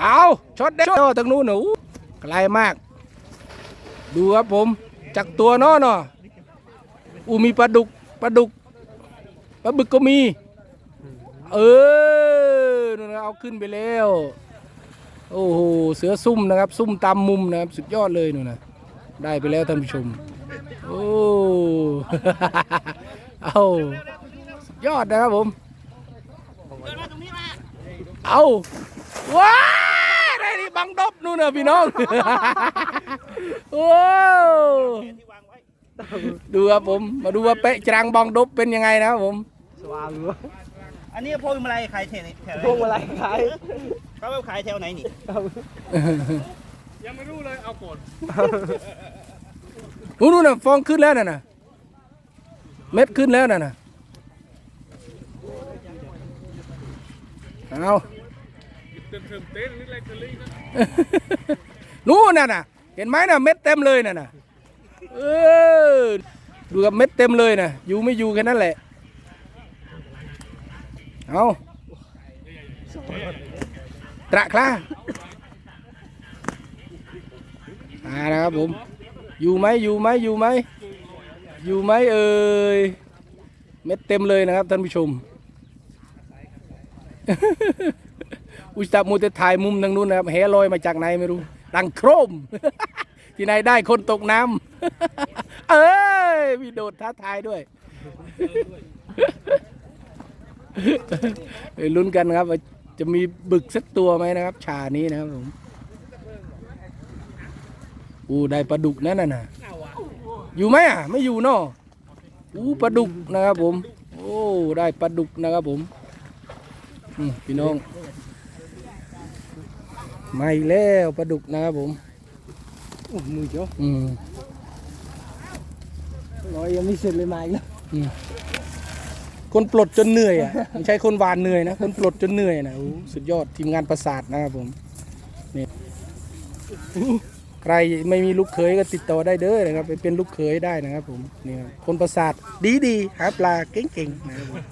เอาช็อตเด็ดโอ้งนู้นหนูไกลมาก ดูครับผมจากตัวน้อเนาะอูมีปลาดุกปลาดุกปลาบึกก็มี เออนู่นเอาขึ้นไปแล้ว โอ้โหเสือซุ่มนะครับ ซุ่มตามมุมนะครับ สุดยอดเลยนู่นนะได้ไปแล้วท่านผู้ชม โอ้ เอาสุดยอดนะครับผม เอาว้าได้ดิบังดบนู่นน่ะพี่น้องโอ้ดูครับผม มาดูว่าเป๊ะจรังบังดบเป็นยังไงนะครับผมสว่างอยู่อันนี้พวงมาลัยขายแถวไหนแถวไหนพวงมาลัยขายเขาเอาขายแถวไหนนี่ยังไม่รู้เลยเอาก่อนนู่นนู่นน่ะฟองขึ้นแล้วน่ะนะเม็ดขึ้นแล้วน่ะนะเอา เติมเติมเต้นนี่อะไรกันเลยนะนู่นน่ะน่ะ เห็นไหมน่ะเม็ดเต็มเลยน่ะน่ะเออดูกับเม็ดเต็มเลยน่ะ อยู่ไม่อยู่แค่นั้นแหละ เอาตระคลาอ่านะครับผม อยู่ไหมอยู่ไหมอยู่ไหมอยู่ไหมเอ่ยเม็ดเต็มเลยนะครับท่านผู้ชม อุยตามูแต่ถ่ายมุมทางนู้นนะครับแหลอยมาจากไหนไม่รู้ ดังโครม ที่ไหนได้คนตกน้ำ เอ้ยมีโดดท้าทายด้วยเอ้ยลุ้นกันครับว่าจะมีบึกสักตัวไหมนะครับ ชานี้นะครับผมอู้ได้ปลาดุกนั่นน่ะนะอยู่ไหมอะ ไม่อยู่เนาะอู้ปลาดุกนะครับผม โอ้ได้ปลาดุกนะครับผมอืมพี่น้อง มาอีกแล้วปลาดุกนะครับผมโอ้มือเจ้าอืมร้อยยังไม่เสร็จเลยมาอีกแล้วอืมคนปลดจนเหนื่อยอะไม่ใช่คนหวานเหนื่อยนะ คนปลดจนเหนื่อยนะโอ้สุดยอดทีมงานประสาทนะครับผมนี่ใครไม่มีลูกเขยก็ติดต่อได้เด้อนะครับไปเป็นลูกเขยได้นะครับผมนี่ครับคนประสาทดีดีๆหาปลาเก่งๆนะครับผม